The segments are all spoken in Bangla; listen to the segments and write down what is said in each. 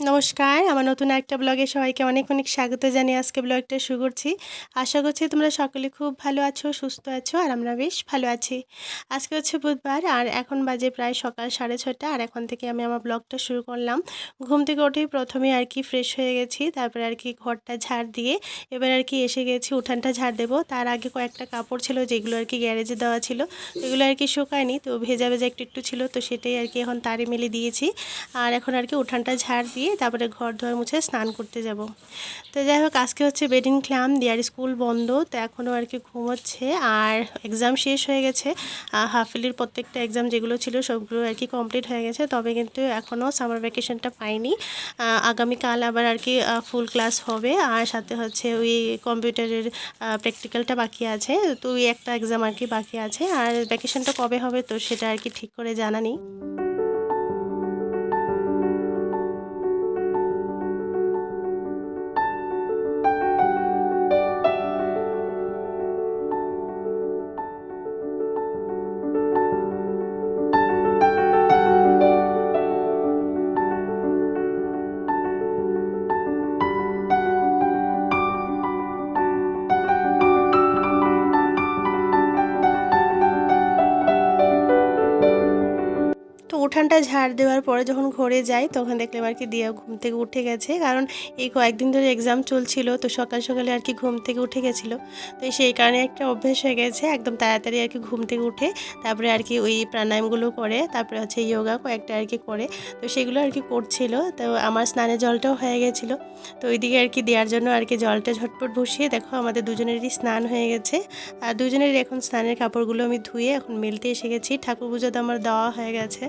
নমস্কার আমার নতুন একটা ব্লগে সবাইকে অনেক অনেক স্বাগত জানিয়ে আজকে ব্লগটা শুরু করছি। আশা করছি তোমরা সকলে খুব ভালো আছো, সুস্থ আছো, আর আমরা বেশ ভালো আছি। আজকে হচ্ছে বুধবার, আর এখন বাজে প্রায় সকাল সাড়ে ছটা আর এখন থেকে আমি আমার ব্লগটা শুরু করলাম। ঘুম থেকে উঠেই প্রথমে আর কি ফ্রেশ হয়ে গেছি, তারপরে আর কি ঘরটা ঝাড় দিয়ে এবার আর কি এসে গেছি, উঠানটা ঝাড় দেবো। তার আগে কয়েকটা কাপড় ছিল, যেগুলো আর কি গ্যারেজে দেওয়া ছিল, এগুলো আর কি শুকায়নি, তো ভেজা ভেজা একটু একটু ছিল, তো সেটাই আর কি এখন তারে মেলে দিয়েছি। আর এখন আর কি উঠানটা ঝাড় দিয়ে তারপরে ঘর ধোয়া মুছে স্নান করতে যাব। তো যাই হোক, আজকে হচ্ছে বেডিং ক্লাম দিয়ার স্কুল বন্ধ, তো এখনও আর কি ঘুমোচ্ছে। আর এক্সাম শেষ হয়ে গেছে। হাফিলির প্রত্যেকটা এক্সাম যেগুলো ছিল সবগুলো আর কি কমপ্লিট হয়ে গেছে। তবে কিন্তু এখনও সামার ভ্যাকেশনটা পাইনি। আগামীকাল আবার আর কি ফুল ক্লাস হবে। আর সাথে হচ্ছে ওই কম্পিউটারের প্র্যাকটিক্যালটা বাকি আছে। তো ওই একটা এক্সাম আর কি বাকি আছে। আর ভ্যাকেশনটা কবে হবে তো সেটা আর কি ঠিক করে জানা নেই। উঠানটা ঝাড় দেওয়ার পরে যখন ঘরে যাই, তখন দেখলাম আর কি দিয়া ঘুম থেকে উঠে গেছে। কারণ এই কয়েকদিন ধরে এক্সাম চলছিল, তো সকাল সকালে আর কি ঘুম থেকে উঠে গেছিল। তো সেই কারণে একটা অভ্যেস হয়ে গেছে, একদম তাড়াতাড়ি আর কি ঘুম থেকে উঠে, তারপরে আর কি ওই প্রাণায়ামগুলো করে, তারপরে হচ্ছে যোগা কয়েকটা আর কি করে। তো সেগুলো আর কি করছিল, তো আমার স্নানের জলটাও হয়ে গেছিল। তো ওইদিকে আর কি দেওয়ার জন্য আর কি জলটা ঝটপট বসিয়ে, দেখো আমাদের দুজনেরই স্নান হয়ে গেছে। আর দুজনেরই এখন স্নানের কাপড়গুলো আমি ধুয়ে এখন মেলতে এসে গেছি। ঠাকুর পুজো তো আমার দেওয়া হয়ে গেছে।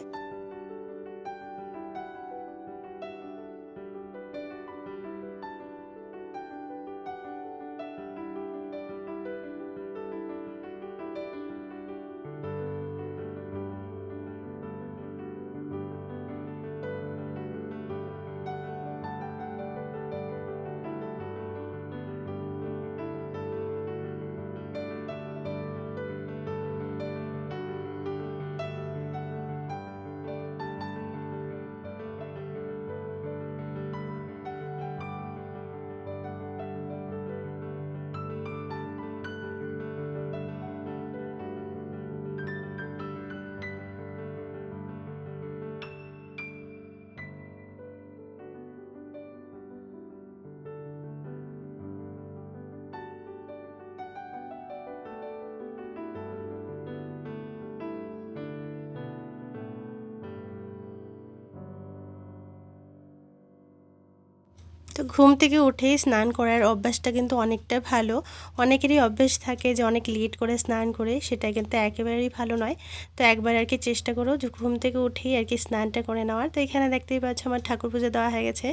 তো ঘুম থেকে উঠেই স্নান করার অভ্যাসটা কিন্তু অনেকটা ভালো। অনেকেরই অভ্যাস থাকে যে অনেক লেট করে স্নান করে, সেটা কিন্তু একেবারেই ভালো নয়। তো একবার আর কি চেষ্টা করো ঘুম থেকে উঠেই আর কি স্নানটা করে নেওয়ার। তো এখানে দেখতেই পাচ্ছ আমার ঠাকুর পুজো দেওয়া হয়ে গেছে।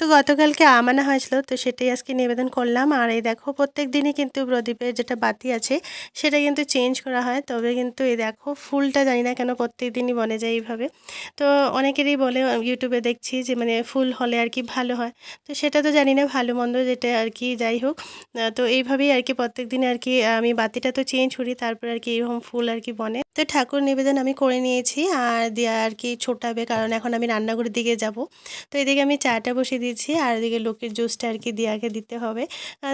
তো গতকালকে আমানা হয়েছিল, তো সেটাই আজকে নিবেদন করলাম। আর এই দেখো প্রত্যেক দিনই কিন্তু প্রদীপের যেটা বাতি আছে, সেটা কিন্তু চেঞ্জ করা হয়। তবে কিন্তু এই দেখো, ফুলটা জানি না কেন প্রত্যেক দিনই বনে যায় এইভাবে। তো অনেকেরই বলে ইউটিউবে দেখছি যে মানে ফুল হলে আর কি ভালো হয়। তো সেটা তো জানি না, ভালো মন্দ যেটা আর কি, যাই হোক। তো এইভাবেই আর কি প্রত্যেক দিনে আর কি, আমি বাতিটা তো চেঞ্জ করি, তারপর আর কি এরকম ফুল আর কি বনে। তো ঠাকুর নিবেদন আমি করে নিয়েছি আর দিয়া আর কি ছোটাবে কারণ এখন আমি রান্নাঘরের দিকে যাব তো এদিকে আমি চাটা বসিয়ে দিয়েছি আর এদিকে লোকের জুসটা আর কি দিয়াকে দিতে হবে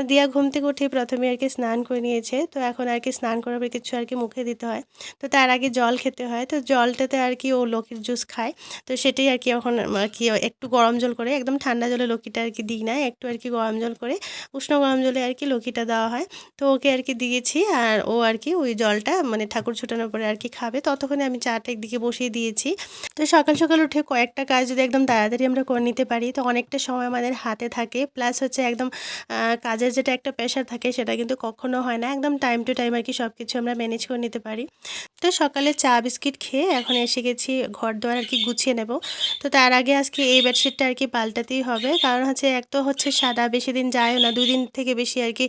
দিয়া ঘুম থেকে উঠে প্রথমে আর কি স্নান করে নিয়েছে তো এখন আর কি স্নান করার পর কিছু আর কি মুখে দিতে হয় তো তার আগে জল খেতে হয় তো জলটাতে আর কি ও লোকের জুস খায় তো সেটাই আর কি এখন আর কি একটু গরম জল করে একদম ঠান্ডা জলে লকিটা আর কি দিই না একটু আর কি গরম জল করে উষ্ণ গরম জলে আর কি লকিটা দেওয়া হয় তো ওকে আর কি দিয়েছি আর ও আর কি ওই জলটা মানে ঠাকুর ছোটানোর পরে আর কি খাবে, ততক্ষণে আমি চাটা একদিকে বসিয়ে দিয়েছি। তো সকাল সকাল উঠে কয়েকটা কাজ যদি একদম তাড়াতাড়ি আমরা করে নিতে পারি, তো অনেকটা সময় আমাদের হাতে থাকে। প্লাস হচ্ছে একদম কাজের যেটা একটা প্রেশার থাকে, সেটা কিন্তু কখনো হয় না। একদম টাইম টু টাইম আর কি সব কিছু আমরা ম্যানেজ করে নিতে পারি। তো সকালে চা, বিস্কিট খেয়ে এখন এসে গেছি ঘর দোয়ার আর কি গুছিয়ে নেব। তো তার আগে আজকে এই বেডশিটটা আর কি পাল্টাতেই হবে। কারণ হচ্ছে এক তো হচ্ছে সাদা বেশি দিন যায় না, দুদিন থেকে বেশি আর কি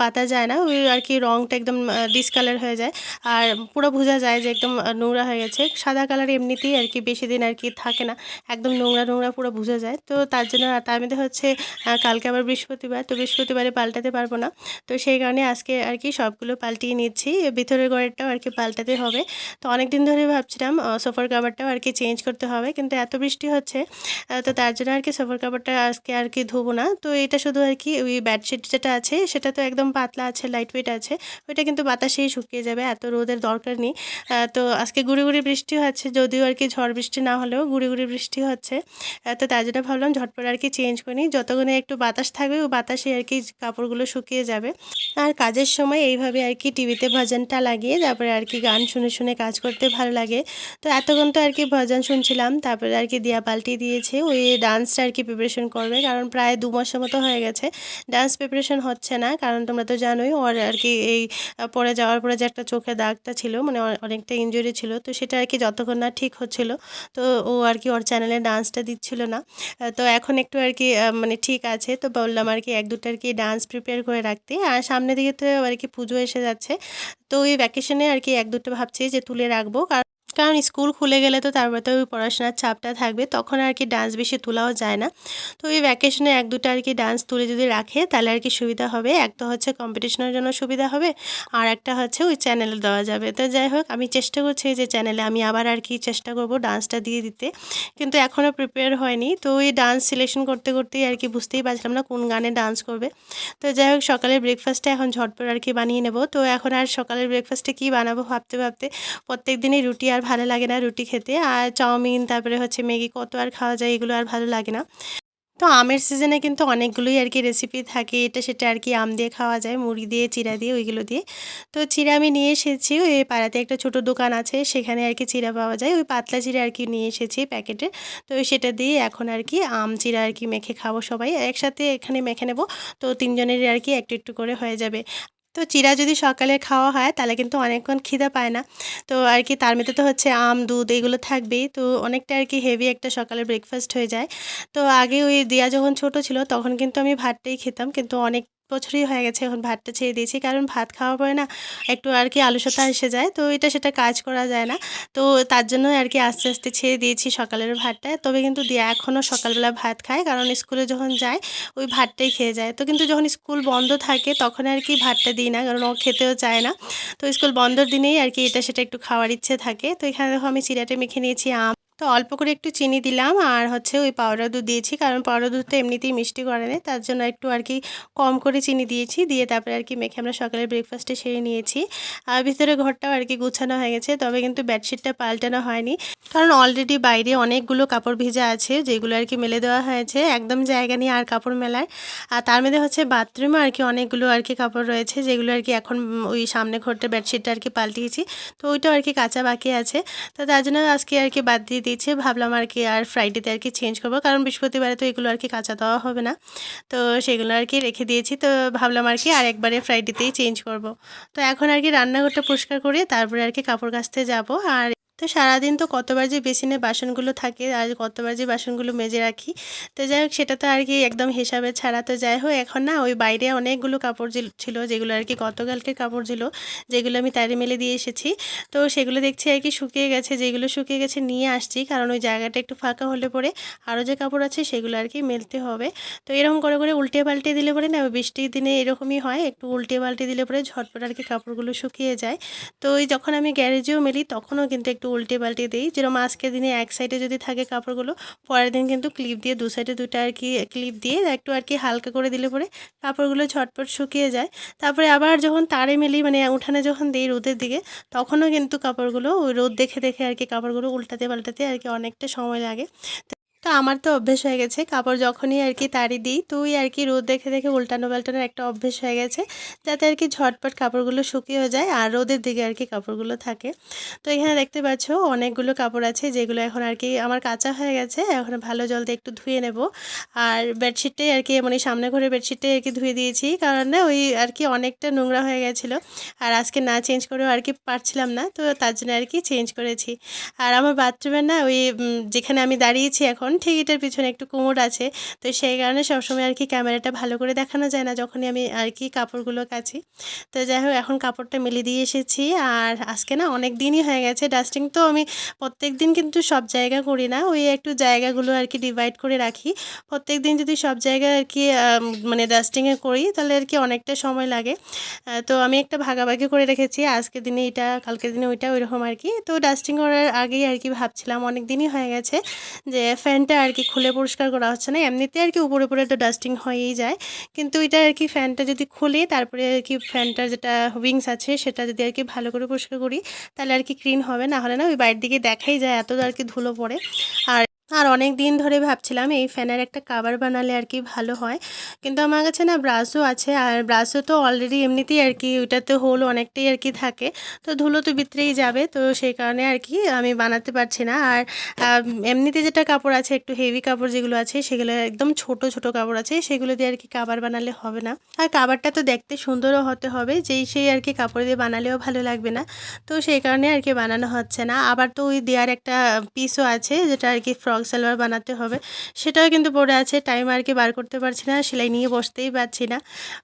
পাতা যায় না। ওই আর কি রঙটা একদম ডিসকালার হয়ে যায়। আর পুরো ভুজা বোঝা যায় যে একদম নোংরা হয়ে গেছে। সাদা কালার এমনিতেই আর কি বেশি দিন আর কি থাকে না। একদম নোংরা নোংরা পুরো বোঝা যায়। তো তার জন্য তার মধ্যে হচ্ছে কালকে আবার বৃহস্পতিবার। তো বৃহস্পতিবারে পাল্টাতে পারব না। তো সেই কারণে আজকে আর কি সবগুলো পাল্টিয়ে নিচ্ছি। ভিতরের ঘরেরটাও আর কি পাল্টাতে হবে। তো অনেক দিন ধরে ভাবছিলাম সোফার কাভারটাও আর কি চেঞ্জ করতে হবে। কিন্তু এত বৃষ্টি হচ্ছে তো তার জন্য আর কি সোফার কাভারটা আজকে আর কি ধোবো না। তো এটা শুধু আর কি ওই বেডশিট যেটা আছে, সেটা তো একদম পাতলা আছে লাইট ওয়েট আছে। ওইটা কিন্তু বাতাসেই শুকিয়ে যাবে। এত রোদের দরকার নেই। তো আজকে গুড়ি গুড়ি বৃষ্টি হচ্ছে, যদিও আর কি ঝড় বৃষ্টি না হলেও গুড়ি গুড়ি বৃষ্টি হচ্ছে। তো তার জন্য ভাবলাম ঝটপট আর কি চেঞ্জ করি। যতক্ষণে একটু বাতাস থাকবে, ও বাতাসে আর কি কাপড়গুলো শুকিয়ে যাবে। আর কাজের সময় এইভাবে আর কি টিভিতে ভজনটা লাগিয়ে, তারপরে আর কি গান শুনে শুনে কাজ করতে ভালো লাগে। তো এতক্ষণ তো আর কি ভজন শুনছিলাম, তারপরে আর কি দিয়া পাল্টি দিয়েছে। ওই ডান্সটা আর কি প্রিপারেশন করবে, কারণ প্রায় দু মাসের মতো হয়ে গেছে। ডান্স প্রিপারেশন হচ্ছে না, কারণ তোমরা তো জানোই, ওর আর কি এই পরে যাওয়ার পরে যে একটা চোখে দাগটা ছিল মানে অনেকটা ইঞ্জুরি ছিল, তো সেটা আর কি যতক্ষণ না ঠিক হচ্ছিল, তো ও আর কি ওর চ্যানেলে ডান্সটা দিচ্ছিল না। তো এখন একটু আর কি মানে ঠিক আছে, তো বললাম আর কি এক দুটো আর কি ডান্স প্রিপেয়ার করে রাখতে। আর সামনের দিকে তো আর কি পুজো এসে যাচ্ছে, তো ওই ভ্যাকেশনে আর কি এক দুটো ভাবছি যে তুলে রাখব, কারণ কারণ স্কুল খুলে গেলে তো তারপর তো ওই পড়াশোনার চাপটা থাকবে, তখন আর কি ডান্স বেশি তোলাও যায় না। তো ওই ভ্যাকেশনে এক দুটো আর কি ডান্স তুলে যদি রাখে, তাহলে আর কি সুবিধা হবে। এক তো হচ্ছে কম্পিটিশনের জন্য সুবিধা হবে, আর একটা হচ্ছে ওই চ্যানেলে দেওয়া যাবে। তো যাই হোক, আমি চেষ্টা করছি যে চ্যানেলে আমি আবার আর কি চেষ্টা করব ডান্সটা দিয়ে দিতে। কিন্তু এখনও প্রিপেয়ার হয়নি। তো ওই ডান্স সিলেকশন করতে করতেই আর কি বুঝতেই পারছিলাম না কোন গানে ডান্স করবে। তো যাই হোক, সকালের ব্রেকফাস্টটা এখন ঝটপট আর কি বানিয়ে নেব। তো এখন আর সকালের ব্রেকফাস্টে কী বানাবো ভাবতে ভাবতে, প্রত্যেক দিনই রুটি আর ভালো লাগে না রুটি খেতে। আর চাউমিন, তারপরে হচ্ছে ম্যাগি, কত আর খাওয়া যায় এগুলো আর ভালো লাগে না। তো আমের সিজনে কিন্তু অনেকগুলোই আর কি রেসিপি থাকে। এটা সেটা আর কি আম দিয়ে খাওয়া যায়, মুড়ি দিয়ে, চিরা দিয়ে, ওইগুলো দিয়ে। তো চিরা আমি নিয়ে এসেছি, ওই পাড়াতে একটা ছোট দোকান আছে, সেখানে আর কি চিরা পাওয়া যায়। ওই পাতলা চিরা আর কি নিয়ে এসেছি প্যাকেটে। তো সেটা দিয়ে এখন আর কি আম চিরা আর কি মেখে খাব সবাই। একসাথে এখানে মেখে নেব। তো তিনজনেরই আর কি একটু একটু করে হয়ে যাবে। তো চিরা যদি সকালে খাওয়া হয়, তাহলে কিন্তু অনেকক্ষণ খিদে পায় না। তো আর কি তার মধ্যে তো হচ্ছে আম, দুধ এগুলো থাকবেই। তো অনেকটা আর কি হেভি একটা সকালে ব্রেকফাস্ট হয়ে যায়। তো আগে ওই দিয়া যখন ছোট ছিল, তখন কিন্তু আমি ভাতটাই খেতাম। কিন্তু অনেক বছরই হয়ে গেছে, এখন ভাতটা ছেড়ে দিয়েছি, কারণ ভাত খাওয়ার পরে না একটু আর কি আলসতা এসে যায়, তো এটা সেটা কাজ করা যায় না। তো তার জন্য আর কি আস্তে আস্তে ছেড়ে দিয়েছি সকালের ভাতটা, তবে কিন্তু দিয়া এখনও সকালবেলা ভাত খায়, কারণ স্কুলে যখন যায় ওই ভাতটাই খেয়ে যায়। তো কিন্তু যখন স্কুল বন্ধ থাকে তখন আর কি ভাতটা দিই না, কারণ ও খেতেও চায় না। তো স্কুল বন্ধর দিনেই আর কি এটা সেটা একটু খাওয়ার ইচ্ছে থাকে। তো এখানে দেখো আমি চিরাটা মেখে নিয়েছি আম। তো অল্প করে একটু চিনি দিলাম আর হচ্ছে ওই পাউডার দুধ দিয়েছি কারণ পাউডার দুধটা এমনিতেই মিষ্টি করে নেয় তার জন্য একটু আর কি কম করে চিনি দিয়েছি দিয়ে তারপরে আর কি মেখে আমরা সকালের ব্রেকফাস্টে সেরে নিয়েছি আর ভিতরে ঘরটাও আর কি গুছানো হয়ে গেছে তবে কিন্তু বেডশিটটা পাল্টানো হয়নি কারণ অলরেডি বাইরে অনেকগুলো কাপড় ভিজা আছে যেগুলো আর কি মেলে দেওয়া হয়েছে একদম জায়গা নিয়ে আর কাপড় মেলায় আর তার মধ্যে হচ্ছে বাথরুমে আর কি অনেকগুলো আর কি কাপড় রয়েছে যেগুলো আর কি এখন ওই সামনে ঘরটা বেডশিটটা আর কি পাল্টিয়েছি তো ওইটাও আর কি কাঁচা বাকি আছে তো তার জন্য আজকে আর কি বাদ দিয়ে দিয়েছি, ভাবলাম আর কি আর ফ্রাইডেতে আর কি চেঞ্জ করব। কারণ বৃহস্পতিবারে তো এগুলো আর কি কাঁচা দেওয়া হবে না। তো সেগুলো আর কি রেখে দিয়েছি। তো ভাবলাম আর কি আর একবারে ফ্রাইডেতেই চেঞ্জ করব। তো এখন আর কি রান্নাঘরটা পরিষ্কার করে তারপরে আর কি কাপড় কাচতে যাব। আর তো সারাদিন তো কতবার যে বেসিনে বাসনগুলো থাকে আর কতবার যে বাসনগুলো মেজে রাখি, তো যাই হোক সেটা তো আর কি একদম হিসাবে ছাড়া। তো যাই হোক, এখন না ওই বাইরে অনেকগুলো কাপড় ছিল যেগুলো আর কি গতকালকে কাপড় ছিল যেগুলো আমি তারে মেলে দিয়ে এসেছি। তো সেগুলো দেখছি আর কি শুকিয়ে গেছে, যেগুলো শুকিয়ে গেছে নিয়ে আসছি কারণ ওই জায়গাটা একটু ফাঁকা হলে পরে আরও যে কাপড় আছে সেগুলো আর কি মেলতে হবে। তো এরকম করে করে উল্টে পাল্টে দিলে পরে না বৃষ্টির দিনে এরকমই হয়, একটু উল্টে পাল্টে দিলে পরে ঝটপট আর কি কাপড়গুলো শুকিয়ে যায়। তো ওই যখন আমি গ্যারেজেও মেলি তখনও কিন্তু একটু উল্টে পাল্টে দিই। যেরকম আজকের দিনে এক সাইডে যদি থাকে কাপড়গুলো, পরের দিন কিন্তু ক্লিপ দিয়ে দু সাইডে দুটো আর কি ক্লিপ দিয়ে একটু আর কি হালকা করে দিলে পরে কাপড়গুলো ঝটপট শুকিয়ে যায়। তারপরে আবার যখন তারে মেলি মানে উঠানে যখন দিই রোদের দিকে, তখনও কিন্তু কাপড়গুলো ওই রোদ দেখে দেখে আর কি কাপড়গুলো উল্টাতে পাল্টাতে আর কি অনেকটা সময় লাগে। তো আমার তো অভ্যেস হয়ে গেছে কাপড় যখনই আর কি তাড়ি দিই তুই আর কি রোদ দেখে দেখে উল্টানো পাল্টানোর একটা অভ্যেস হয়ে গেছে যাতে আর কি ঝটপট কাপড়গুলো শুকিয়ে যায় আর রোদের দিকে আর কি কাপড়গুলো থাকে তো এখানে দেখতে পাচ্ছ অনেকগুলো কাপড় আছে যেগুলো এখন আর কি আমার কাঁচা হয়ে গেছে এখন ভালো জল দিয়ে একটু ধুয়ে নেব আর বেডশিটটাই আর কি মানে সামনে ঘরে বেডশিটটাই আর কি ধুয়ে দিয়েছি কারণ না ওই আর কি অনেকটা নোংরা হয়ে গেছিল আর আজকে না চেঞ্জ করেও আর কি পারছিলাম না তো তার জন্য আর কি চেঞ্জ করেছি আর আমার বাথরুমের না ওই যেখানে আমি দাঁড়িয়েছি এখন ঠিক এটার পিছনে একটু কুমোর আছে, তো সেই কারণে সবসময় আর কি ক্যামেরাটা ভালো করে দেখানো যায় না যখনই আমি আর কি কাপড়গুলো কাছি তো যাই হোক, এখন কাপড়টা মেলে দিয়ে এসেছি আর আজকে না অনেক দিনই হয়ে গেছে। ডাস্টিং তো আমি প্রত্যেক দিন কিন্তু সব জায়গা করি না, ওই একটু জায়গাগুলো আর কি ডিভাইড করে রাখি। প্রত্যেক দিন যদি সব জায়গায় আর কি মানে ডাস্টিংয়ে করি, তাহলে আর কি অনেকটা সময় লাগে। তো আমি একটা ভাগাভাগি করে রেখেছি আজকের দিনে এটা, কালকের দিনে ওইটা, ওইরকম আর কি। তো ডাস্টিং করার আগেই আর কি ভাবছিলাম, অনেক দিনই হয়ে গেছে যে ফ্যানটা আর কি খুলে পরিষ্কার করা হচ্ছে না। এমনিতে আর কি উপরে উপরে তো ডাস্টিং হয়েই যায়। কিন্তু এটা আর কি ফ্যানটা যদি খুলে, তারপরে আর কি ফ্যানটার যেটা উইংস আছে, সেটা যদি আর কি ভালো করে পরিষ্কার করি, তাহলে আর কি ক্লিন হবে। না হলে না ওই বাইরের দিকে দেখাই যায়, এত আর কি ধুলো পড়ে। আর আর অনেক দিন ধরে ভাবছিলাম এই ফ্যানের একটা কাভার বানালে আর কি ভালো হয়। কিন্তু আমার কাছে না ব্রাশও আছে, আর ব্রাশও তো অলরেডি এমনিতেই আর কি, ওইটাতে হোল অনেকটাই আর কি থাকে। তো ধুলো তো ভিতরেই যাবে, তো সেই কারণে আর কি আমি বানাতে পারছি না। আর এমনিতে যেটা কাপড় আছে, একটু হেভি কাপড় যেগুলো আছে, সেগুলো একদম ছোট ছোট কাপড় আছে, সেগুলো দিয়ে আর কি কাবার বানালে হবে না। আর কাবারটা তো দেখতে সুন্দরও হতে হবে, যেই সেই আর কি কাপড় দিয়ে বানালেও ভালো লাগবে না। তো সেই কারণে আর কি বানানো হচ্ছে না। আবার তো ওই দেওয়ার একটা পিসও আছে, যেটা আর কি ফ্রক সালোয়ার বানাতে হবে। সেটাও কিন্তু পড়ে আছে টাইম আর কি বার করতে পারছি না, সেলাই নিয়ে বসতেই পারছি না।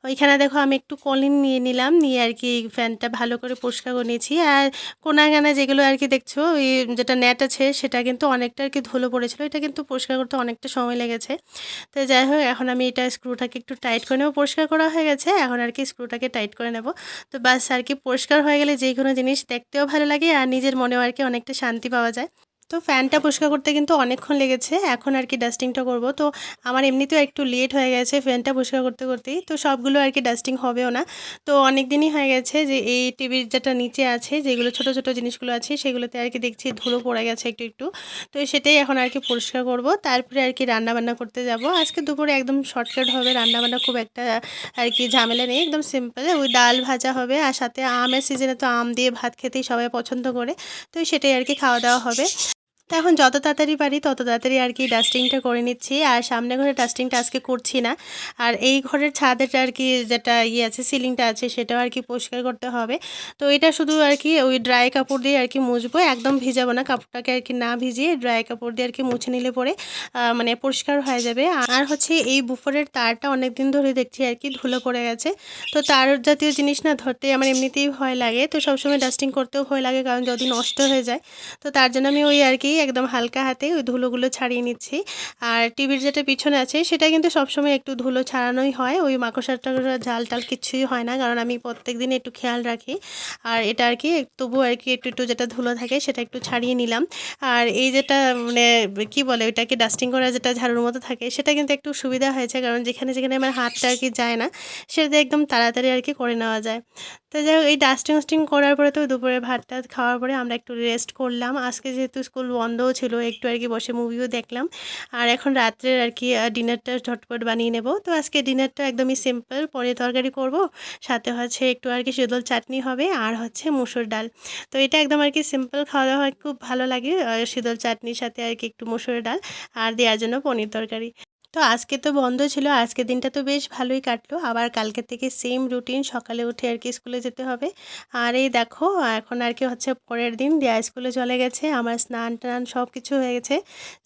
ওইখানে দেখো আমি একটু কলিন নিয়ে নিলাম, নিয়ে আর কি ফ্যানটা ভালো করে পরিষ্কার করে নিয়েছি। আর কোনা গানা যেগুলো আর কি দেখছ, ওই যেটা নেট আছে, সেটা কিন্তু অনেকটা আর কি ধুলো পড়েছিল, এটা কিন্তু পরিষ্কার করতে অনেকটা সময় লেগেছে। তো যাই হোক, এখন আমি এটা স্ক্রুটাকে একটু টাইট করে নেব, পরিষ্কার করা হয়ে গেছে, এখন আর কি স্ক্রুটাকে টাইট করে নেব। তো বাস আর কি, পরিষ্কার হয়ে গেলে যে কোনো জিনিস দেখতেও ভালো লাগে, আর নিজের মনেও আর কি অনেকটা শান্তি পাওয়া যায়। তো ফ্যানটা পরিষ্কার করতে কিন্তু অনেকক্ষণ লেগেছে, এখন আর কি ডাস্টিংটা করব। তো আমার এমনিতেও একটু লেট হয়ে গেছে ফ্যানটা পরিষ্কার করতে করতেই, তো সবগুলো আর কি ডাস্টিং হবেও না। তো অনেক দিনই হয়ে গেছে যে এই টিভির যেটা নিচে আছে, যেগুলো ছোট ছোট জিনিসগুলো আছে, সেগুলোতে আর কি দেখছি ধুলো পড়ে গেছে একটু একটু। তো সেটাই এখন আর কি পরিষ্কার করব, তারপরে আর কি রান্নাবান্না করতে যাব। আজকে দুপুরে একদম শর্টকাট হবে, রান্নাবান্না খুব একটা আর কি ঝামেলা নেই, একদম সিম্পল ওই ডাল ভাজা হবে, আর সাথে আমের সিজনে তো আম দিয়ে ভাত খেতেই সবাই পছন্দ করে, তো সেটাই আর কি খাওয়া দাওয়া হবে। তো এখন যত তাড়াতাড়ি পারি, তত তাড়াতাড়ি আর কি ডাস্টিংটা করে নিচ্ছি। আর সামনে ঘরে ডাস্টিংটা আজকে করছি না। আর এই ঘরের ছাদেটা আর কি যেটা ইয়ে আছে সিলিংটা আছে, সেটাও আর কি পরিষ্কার করতে হবে। তো এটা শুধু আর কি ওই ড্রাই কাপড় দিয়ে আর কি মুছবো, একদম ভিজাবো না। কাপড়টাকে আর কি না ভিজিয়ে ড্রাই কাপড় দিয়ে আর কি মুছে নিলে পরে মানে পরিষ্কার হয়ে যাবে। আর হচ্ছে এই বুফরের তারটা অনেক দিন ধরে দেখছি আর কি ধুলো পড়ে গেছে। তো তার জাতীয় জিনিস না ধরতে আমার এমনিতেই ভয় লাগে। তো সবসময় ডাস্টিং করতেও ভয় লাগে, কারণ যদি নষ্ট হয়ে যায়, তো তার জন্য আমি ওই আর কি একদম হালকা হাতে ওই ধুলোগুলো ছাড়িয়ে নিচ্ছি। আর টিভির যেটা পিছনে আছে, সেটা কিন্তু সবসময় একটু ধুলো ছাড়ানোই হয়। ওই মাকড়সার টাকড়সার ঝাল টাল কিছুই হয় না, কারণ আমি প্রত্যেক দিন একটু খেয়াল রাখি। আর এটা আর কি, তবু আর কি একটু একটু যেটা ধুলো থাকে, সেটা একটু ছাড়িয়ে নিলাম। আর এই যেটা মানে কি বলে ওইটাকে ডাস্টিং করা যেটা ঝাড়ুর মতো থাকে, সেটা কিন্তু একটু সুবিধা হয়েছে, কারণ যেখানে যেখানে আমার হাতটা আর কি যায় না, সেটাতে একদম তাড়াতাড়ি আর কি করে নেওয়া যায়। তো যাই হোক, এই ডাস্টিং ওস্টিং করার পরে তো দুপুরে ভাত টাত খাওয়ার পরে আমরা একটু রেস্ট করলাম। আজকে যেহেতু স্কুল বন্ধও ছিল, একটু আর কি বসে মুভিও দেখলাম। আর এখন রাত্রের আর কি ডিনারটা ঝটপট বানিয়ে নেব। তো আজকে ডিনারটা একদমই সিম্পল পরে তরকারি করব, সাথে হচ্ছে একটু আর কি শীতল চাটনি হবে, আর হচ্ছে মুসুর ডাল। তো এটা একদম আর কি সিম্পল খাওয়া দাওয়া খুব ভালো লাগে শীতল চাটনির সাথে আর কি একটু মুসুর ডাল, আর দেওয়ার জন্য পনির তরকারি। তো আজকে তো বন্ধ ছিল আজকে দিনটা তো বেশ ভালোই কাটলো। আবার কালকে থেকে সেম রুটিন সকালে উঠে আর কি স্কুলে যেতে হবে। আর এই দেখো, এখন আর কি হচ্ছে পরের দিন, দেয়া স্কুলে চলে গেছে, আমার স্নান টান সব কিছু হয়ে গেছে।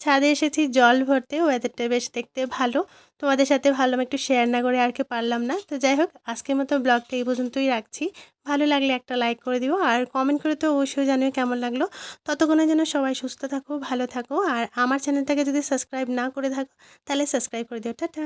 ছাদে এসেছি জল ভরতে ওয়েদারটা বেশ দেখতে ভালো। তোমাদের সাথে ভালো একটু শেয়ার না করে আর কি পারলাম না। তো যাই হোক, আজকের মতো ব্লগটা এই পর্যন্তই রাখছি। ভালো লাগলে একটা লাইক করে দিও আর কমেন্ট করে তো অবশ্যই জানিও কেমন লাগল। ততক্ষণের যেন সবাই সুস্থ থাকো, ভালো থাকো আর আমার চ্যানেলটাকে যদি সাবস্ক্রাইব না করে থাকো, তাহলে সাবস্ক্রাইব করে দিও। টাটা।